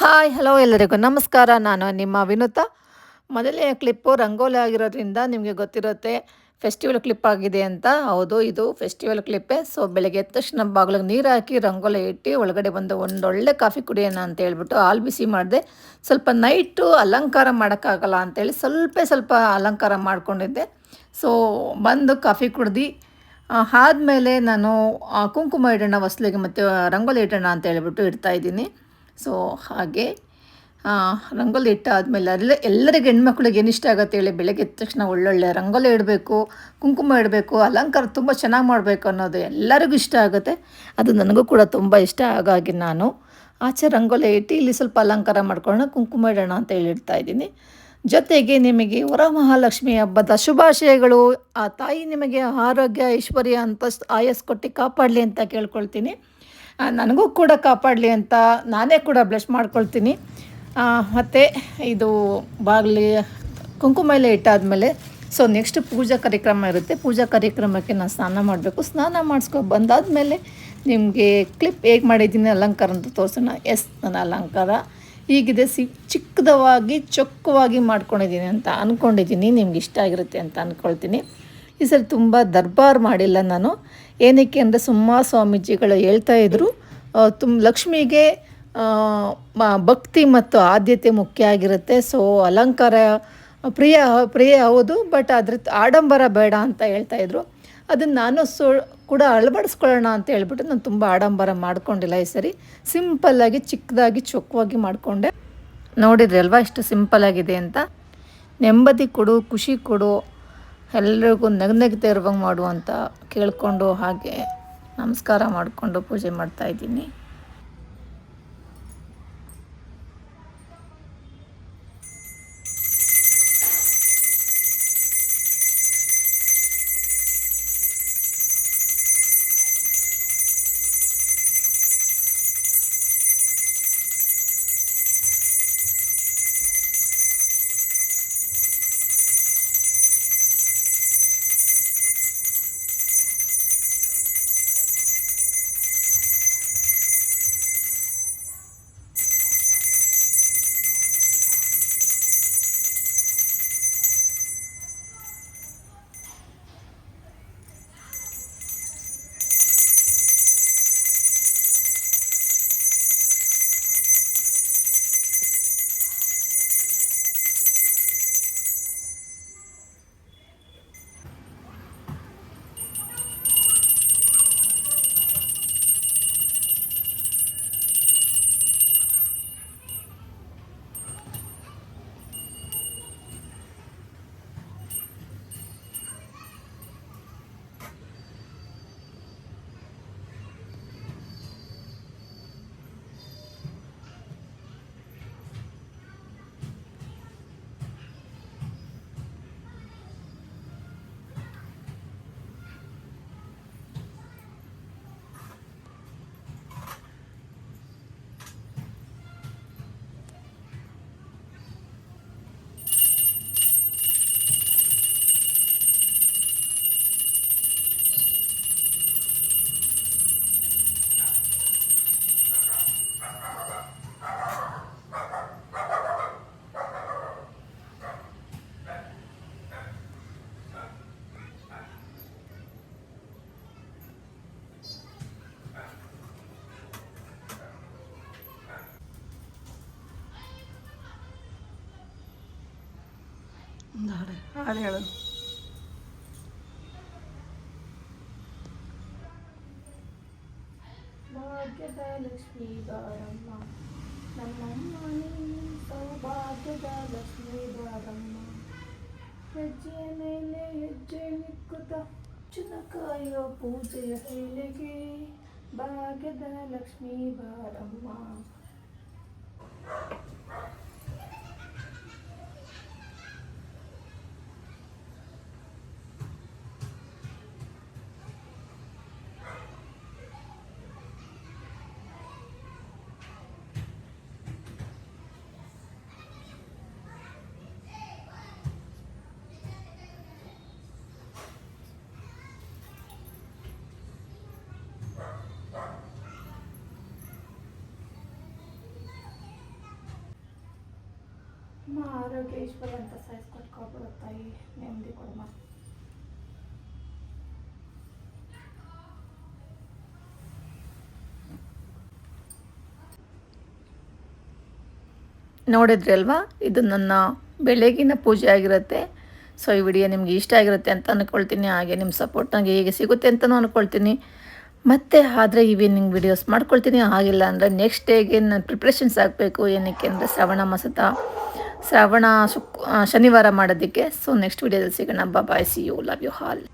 Hi hello ಎಲ್ಲರಿಗೂ. ನಮಸ್ಕಾರ, ನಾನು ನಿಮ್ಮ ವಿನುತ. ಮೊದಲನೇ ಕ್ಲಿಪ್ಪು ರಂಗೋಲಿ ಆಗಿರೋದ್ರಿಂದ ನಿಮಗೆ ಗೊತ್ತಿರುತ್ತೆ ಫೆಸ್ಟಿವಲ್ ಕ್ಲಿಪ್ ಆಗಿದೆ ಅಂತ. ಹೌದು, ಇದು ಫೆಸ್ಟಿವಲ್ ಕ್ಲಿಪ್ಪೇ ಸೊ ಬೆಳಗ್ಗೆ ಎದ್ದ ತಕ್ಷಣ ಬಾಗಿಲಿಗೆ ನೀರು ಹಾಕಿ ರಂಗೋಲಿ ಇಟ್ಟು ಒಳಗಡೆ ಬಂದು ಒಂದೊಳ್ಳೆ ಕಾಫಿ ಕುಡಿಯೋಣ ಅಂತ ಹೇಳ್ಬಿಟ್ಟು ಹಾಲು ಬಿಸಿ ಮಾಡಿದೆ. ಸ್ವಲ್ಪ ನೈಟು ಅಲಂಕಾರ ಮಾಡೋಕ್ಕಾಗಲ್ಲ ಅಂತೇಳಿ ಸ್ವಲ್ಪ ಸ್ವಲ್ಪ ಅಲಂಕಾರ ಮಾಡ್ಕೊಂಡಿದ್ದೆ. ಸೊ ಬಂದು ಕಾಫಿ ಕುಡ್ದು ಆದಮೇಲೆ ನಾನು ಕುಂಕುಮ ಇಡೋಣ, ಹೊಸ್ಲಿಗೆ ಮತ್ತು ರಂಗೋಲಿ ಇಡೋಣ ಅಂತ ಹೇಳ್ಬಿಟ್ಟು ಇಡ್ತಾಯಿದ್ದೀನಿ ಸೊ ಹಾಗೆ ರಂಗೋಲಿ ಇಟ್ಟಾದಮೇಲೆ ಎಲ್ಲ ಎಲ್ಲರಿಗೆ ಹೆಣ್ಮಕ್ಳಿಗೆ ಏನು ಇಷ್ಟ ಆಗುತ್ತೆ ಹೇಳಿ ಬೆಳಗ್ಗೆ ಎದ್ದ ತಕ್ಷಣ ಒಳ್ಳೊಳ್ಳೆ ರಂಗೋಲಿ ಇಡಬೇಕು, ಕುಂಕುಮ ಇಡಬೇಕು, ಅಲಂಕಾರ ತುಂಬ ಚೆನ್ನಾಗಿ ಮಾಡಬೇಕು ಅನ್ನೋದು ಎಲ್ಲರಿಗೂ ಇಷ್ಟ ಆಗುತ್ತೆ. ಅದು ನನಗೂ ಕೂಡ ತುಂಬ ಇಷ್ಟ ಹಾಗಾಗಿ ನಾನು ಆಚೆ ರಂಗೋಲಿ ಇಟ್ಟು ಇಲ್ಲಿ ಸ್ವಲ್ಪ ಅಲಂಕಾರ ಮಾಡ್ಕೊಳ್ಳೋಣ, ಕುಂಕುಮ ಇಡೋಣ ಅಂತ ಹೇಳಿರ್ತಾ ಇಡ್ತಾ ಇದ್ದೀನಿ. ಜೊತೆಗೆ ನಿಮಗೆ ವರಮಹಾಲಕ್ಷ್ಮಿ ಹಬ್ಬದ ಶುಭಾಶಯಗಳು. ಆ ತಾಯಿ ನಿಮಗೆ ಆರೋಗ್ಯ, ಐಶ್ವರ್ಯ ಅಂತ ಆಯಸ್ ಕೊಟ್ಟು ಕಾಪಾಡಲಿ ಅಂತ ಕೇಳ್ಕೊಳ್ತೀನಿ. ನನಗೂ ಕೂಡ ಕಾಪಾಡಲಿ ಅಂತ ನಾನೇ ಕೂಡ ಬ್ಲಷ್ ಮಾಡ್ಕೊಳ್ತೀನಿ. ಮತ್ತು ಇದು ಬಾಗಿಲಿ ಕುಂಕುಮ ಎಲ್ಲ ಇಟ್ಟಾದಮೇಲೆ ಸೊ ನೆಕ್ಸ್ಟ್ ಪೂಜಾ ಕಾರ್ಯಕ್ರಮ ಇರುತ್ತೆ. ಪೂಜಾ ಕಾರ್ಯಕ್ರಮಕ್ಕೆ ನಾನು ಸ್ನಾನ ಮಾಡಬೇಕು. ಸ್ನಾನ ಮಾಡಿಸ್ಕೊ ಬಂದಾದಮೇಲೆ ನಿಮಗೆ ಕ್ಲಿಪ್ ಹೇಗೆ ಮಾಡಿದ್ದೀನಿ ಅಲಂಕಾರ ಅಂತ ತೋರಿಸೋಣ. ಎಸ್ ನನ್ನ ಅಲಂಕಾರ. ಹೀಗಿದೆ. ಸಿ ಚಿಕ್ಕದವಾಗಿ ಚೊಕ್ಕವಾಗಿ ಮಾಡ್ಕೊಂಡಿದ್ದೀನಿ ಅಂತ ಅಂದ್ಕೊಂಡಿದ್ದೀನಿ ನಿಮ್ಗೆ ಇಷ್ಟ ಆಗಿರುತ್ತೆ ಅಂತ ಅಂದ್ಕೊಳ್ತೀನಿ ಈ ಸರಿ ತುಂಬ ದರ್ಬಾರ್ ಮಾಡಿಲ್ಲ ನಾನು. ಏನಕ್ಕೆ ಅಂದರೆ ಸುಮ್ಮ ಸ್ವಾಮೀಜಿಗಳು ಹೇಳ್ತಾ ಇದ್ರು ತುಂಬ ಲಕ್ಷ್ಮಿಗೆ ಭಕ್ತಿ ಮತ್ತು ಆದ್ಯತೆ ಮುಖ್ಯ ಆಗಿರುತ್ತೆ. ಸೊ, ಅಲಂಕಾರ, ಪ್ರಿಯ ಪ್ರಿಯ ಹೌದು, ಬಟ್ ಅದ್ರ ಆಡಂಬರ ಬೇಡ ಅಂತ ಹೇಳ್ತಾ ಇದ್ರು. ಅದನ್ನು ನಾನು ಸೊ, ಕೂಡ ಅಳವಡಿಸ್ಕೊಳ್ಳೋಣ ಅಂತ ಹೇಳ್ಬಿಟ್ಟು ನಾನು ತುಂಬ ಆಡಂಬರ ಮಾಡ್ಕೊಂಡಿಲ್ಲ ಈ ಸರಿ. ಸಿಂಪಲ್ಲಾಗಿ ಚಿಕ್ಕದಾಗಿ, ಚೊಕ್ಕವಾಗಿ ಮಾಡಿಕೊಂಡೆ. ನೋಡಿದ್ರಿ ಅಲ್ವಾ ಸಿಂಪಲ್ ಆಗಿದೆ ಅಂತ? ನೆಮ್ಮದಿ ಕೊಡು, ಖುಷಿ ಕೊಡು ಎಲ್ರಿಗೂ ನಗನಗ್ತಾ ಇರುವಂಗೆ ಮಾಡುವಂತ ಕೇಳಿಕೊಂಡು ಹಾಗೆ ನಮಸ್ಕಾರ ಮಾಡಿಕೊಂಡು ಪೂಜೆ ಮಾಡ್ತಾ ಲಕ್ಷ್ಮೀ ಬಾರಮ್ಮ ಹೆಜ್ಜೆಯ ಮೇಲೆ ಹೆಜ್ಜೆ ನಿಕ್ಕುತ್ತ ಚುನ ಕಾಯೋ ಪೂಜೆಯ ಹೇಳಿಗೆ ಭಾಗ್ಯದ ಲಕ್ಷ್ಮೀ ಬಾರಮ್ಮ ಆರೋಗ್ಯ ಸಾಯಿಸ್ಕೊಟ್ಕೊಬಿಡು ತಾಯಿ, ನೆಮ್ಮದಿ ನೋಡಿದ್ರಿ ಅಲ್ವಾ? ಇದು ನನ್ನ ಬೆಳಗಿನ ಪೂಜೆ ಆಗಿರುತ್ತೆ. ಸೊ ಈ ವಿಡಿಯೋ ನಿಮ್ಗೆ ಇಷ್ಟ ಆಗಿರುತ್ತೆ ಅಂತ ಅಂದ್ಕೊಳ್ತೀನಿ ಹಾಗೆ ನಿಮ್ಮ ಸಪೋರ್ಟ್ ನನಗೆ ಹೇಗೆ ಸಿಗುತ್ತೆ ಅಂತಲೂ ಅಂದ್ಕೊಳ್ತೀನಿ ಮತ್ತೆ ಆದರೆ ಈವ್ನಿಂಗ್ ವಿಡಿಯೋಸ್ ಮಾಡ್ಕೊಳ್ತೀನಿ. ಆಗಿಲ್ಲ ಅಂದರೆ ನೆಕ್ಸ್ಟ್ ಡೇಗೆ ನಾನು ಪ್ರಿಪ್ರೇಷನ್ಸ್ ಆಗಬೇಕು. ಏನಕ್ಕೆ ಅಂದರೆ ಶ್ರವಣ ಮಾಸದ ಶ್ರವಣ ಶುಕ್ ಶನಿವಾರ ಮಾಡೋದಕ್ಕೆ. ಸೊ ನೆಕ್ಸ್ಟ್ ವಿಡಿಯೋದಲ್ಲಿ ಸಿಗೋಣ. Bye see you love you all